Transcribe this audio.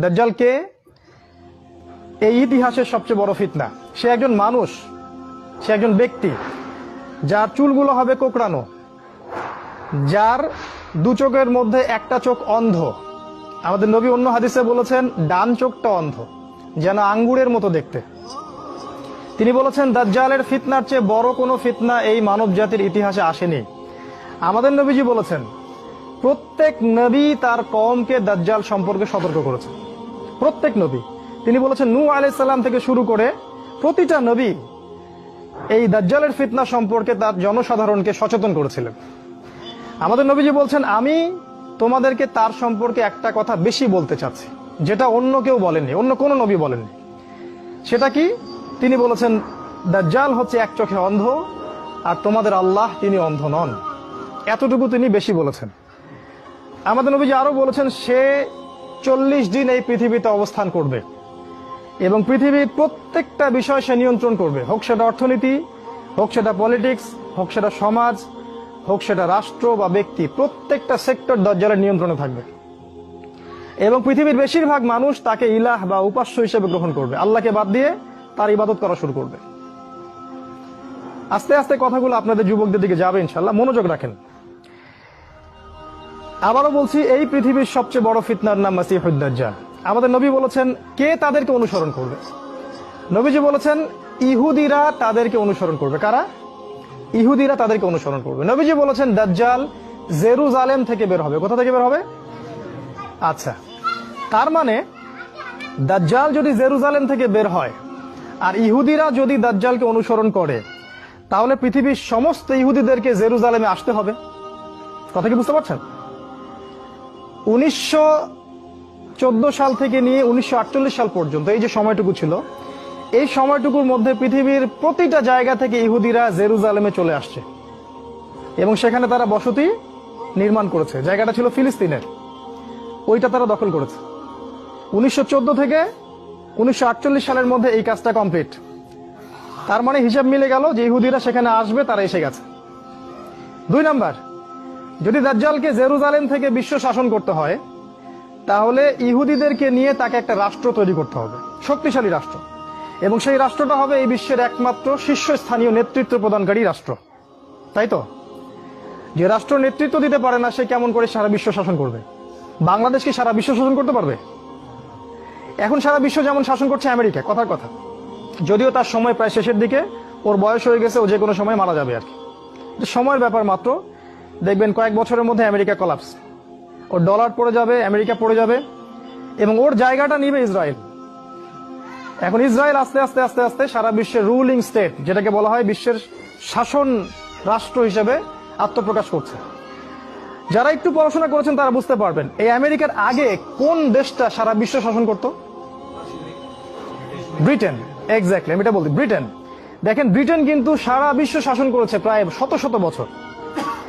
দাজ্জাল কে এই ইতিহাসের সবচেয়ে বড় ফিতনা। সে একজন মানুষ, সে একজন ব্যক্তি, যার চুলগুলো হবে কোকড়ানো, যার দু চোখের মধ্যে একটা চোখ অন্ধ। আমাদের নবী অন্য হাদিসে বলেছেন, ডান চোখটা অন্ধ, যেন আঙ্গুরের মতো দেখতে। তিনি বলেছেন, দাজ্জালের ফিতনার চেয়ে বড় কোনো ফিতনা এই মানব জাতির ইতিহাসে আসেনি। আমাদের নবীজি বলেছেন, প্রত্যেক নবী তার কমকে দাজ্জাল সম্পর্কে সতর্ক করেছেন। প্রত্যেক নবী। তিনি বলেছেন নূ আলাইসাল্লাম থেকে শুরু করে প্রতিটা নবী এই দাজ্জালের ফিতনা সম্পর্কে তার জনসাধারণকে সচেতন করেছিলেন। আমাদের নবীজি বলছেন, আমি তোমাদেরকে তার সম্পর্কে একটা কথা বেশি বলতে চাচ্ছি, যেটা অন্য কেউ বলেননি, অন্য কোনো নবী বলেননি। সেটা কি? তিনি বলেছেন, দাজ্জাল হচ্ছে এক চোখে অন্ধ, আর তোমাদের আল্লাহ তিনি অন্ধ নন। এতটুকু তিনি বেশি বলেছেন। আমাদের নবীজি আরও বলেছেন, সে চল্লিশ দিন এই পৃথিবীতে অবস্থান করবে। এবং পৃথিবীর প্রত্যেকটা বিষয় সে নিয়ন্ত্রণ করবে। হোক সেটা অর্থনীতি, হোক সেটা পলিটিক্স হোক সেটা সমাজ, হোক সেটা রাষ্ট্র বা ব্যক্তি, প্রত্যেকটা সেক্টর দজ্জালের নিয়ন্ত্রণে থাকবে। এবং পৃথিবীর বেশিরভাগ মানুষ তাকে ইলাহ বা উপাস্য হিসেবে গ্রহণ করবে। আল্লাহকে বাদ দিয়ে তার ইবাদত করা শুরু করবে। আস্তে আস্তে কথাগুলো আপনাদের যুবকদের দিকে যাবে ইনশাল্লাহ মনোযোগ রাখেন। আবারও বলছি, এই পৃথিবীর সবচেয়ে বড় ফিতনার নাম মাসিহুদ্দাজ্জাল। আমাদের নবী বলেছেন, কে তাদেরকে অনুসরণ করবে? নবীজি বলেছেন, ইহুদিরা তাদেরকে অনুসরণ করবে। কারা? ইহুদিরা তাদেরকে অনুসরণ করবে। নবীজি বলেছেন, দাজ্জাল জেরুজালেম থেকে বের হবে। কোথা থেকে বের হবে? আচ্ছা। তার মানে দাজ্জাল যদি জেরুজালেম থেকে বের হয়, আর ইহুদিরা যদি দাজ্জালকে অনুসরণ করে, তাহলে পৃথিবীর সমস্ত ইহুদিদেরকে জেরুজালেমে আসতে হবে। কথা কি বুঝতে পারছেন? উনিশশো চোদ্দ সাল থেকে নিয়ে উনিশশো আটচল্লিশ সাল পর্যন্ত, এই যে সময়টুকু ছিল, এই সময়টুকুর মধ্যে পৃথিবীর প্রতিটা জায়গা থেকে ইহুদিরা জেরুজালেমে চলে আসছে। এবং সেখানে তারা বসতি নির্মাণ করেছে। জায়গাটা ছিল ফিলিস্তিনের। ওইটা তারা দখল করেছে। উনিশশো চোদ্দ থেকে উনিশশো আটচল্লিশ সালের মধ্যে এই কাজটা কমপ্লিট। তার মানে হিসাব মিলে গেল যে ইহুদিরা সেখানে আসবে, তারা এসে গেছে। দুই নাম্বার যদি দাজ্জালকে জেরুজালেম থেকে বিশ্ব শাসন করতে হয়, তাহলে ইহুদিদেরকে নিয়ে তাকে একটা রাষ্ট্র তৈরি করতে হবে, শক্তিশালী রাষ্ট্র। এবং সেই রাষ্ট্রটা হবে এই বিশ্বের একমাত্র শীর্ষস্থানীয় নেতৃত্ব প্রদানকারী রাষ্ট্র। তাই তো? যে রাষ্ট্র নেতৃত্ব দিতে পারে না, সে কেমন করে সারা বিশ্ব শাসন করবে? বাংলাদেশ কি সারা বিশ্ব শাসন করতে পারবে? এখন সারা বিশ্ব যেমন শাসন করছে আমেরিকা, কথার কথা। যদিও তার সময় প্রায় শেষের দিকে, ওর বয়স হয়ে গেছে, ও যে কোনো সময় মারা যাবে আর কি। সময়ের ব্যাপার মাত্র দেখবেন কয়েক বছরের মধ্যে আমেরিকা কলাপস ওর ডলার পড়ে যাবে, আমেরিকা পড়ে যাবে, এবং ওর জায়গাটা নিবে ইসরায়েল। এখন ইসরায়েল আস্তে আস্তে আস্তে আস্তে সারা বিশ্বের রুলিং স্টেট যেটাকে বলা হয় বিশ্বের শাসন রাষ্ট্র হিসেবে আত্মপ্রকাশ করছে। যারা একটু পড়াশোনা করেছেন তারা বুঝতে পারবেন, এই আমেরিকার আগে কোন দেশটা সারা বিশ্ব শাসন করত? ব্রিটেন। এক্স্যাক্টলি আমি এটা বলছি, ব্রিটেন। দেখেন, ব্রিটেন কিন্তু সারা বিশ্ব শাসন করেছে প্রায় শত শত বছর।